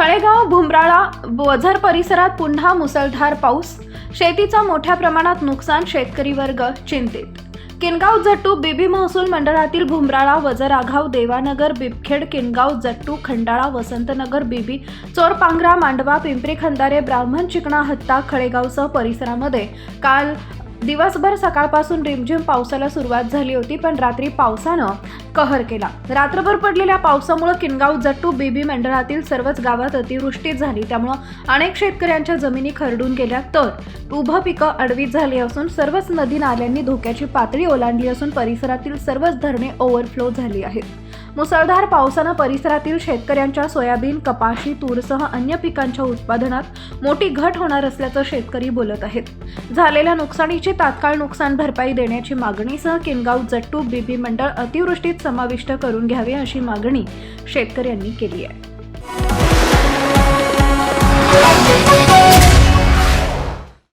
खळेगाव भुमराळा वझर परिसरात पुन्हा मुसळधार पाऊस. शेतीचं मोठ्या प्रमाणात नुकसान शेतकरी वर्ग चिंतित. किनगाव जट्टू बीबी महसूल मंडळातील भुमराळा वजर आघाव देवानगर बिबखेड किनगाव जट्टू खंडाळा वसंतनगर बीबी चोरपांगरा मांडवा पिंपरी खंदारे ब्राह्मण चिकणा हत्ता खळेगावसह परिसरामध्ये काल दिवसभर सकाळपासून रिमझिम पावसाला सुरुवात झाली होती पण रात्री पावसानं कहर केला. रात्रभर पडलेल्या पावसामुळे किनगाव जट्टू बीबी मंडळातील सर्वच गावात अतिवृष्टी झाली. त्यामुळं अनेक शेतकऱ्यांच्या जमिनी खरडून गेल्या. तर उभं पिकं अडवीत झाली असून सर्वच नदी नाल्यांनी धोक्याची पातळी ओलांडली असून परिसरातील सर्वच धरणे ओव्हरफ्लो झाली आहेत. मुसळधार पावसानं परिसरातील शेतकऱ्यांच्या सोयाबीन कपाशी तूरसह अन्य पिकांच्या उत्पादनात मोठी घट होणार असल्याचं शेतकरी बोलत आहेत. झालेल्या नुकसानीची तात्काळ नुकसान भरपाई देण्याची मागणीसह किनगाव जट्टू बीबी मंडळ अतिवृष्टीत समाविष्ट करून घ्यावे अशी मागणी शेतकऱ्यांनी केली आहे.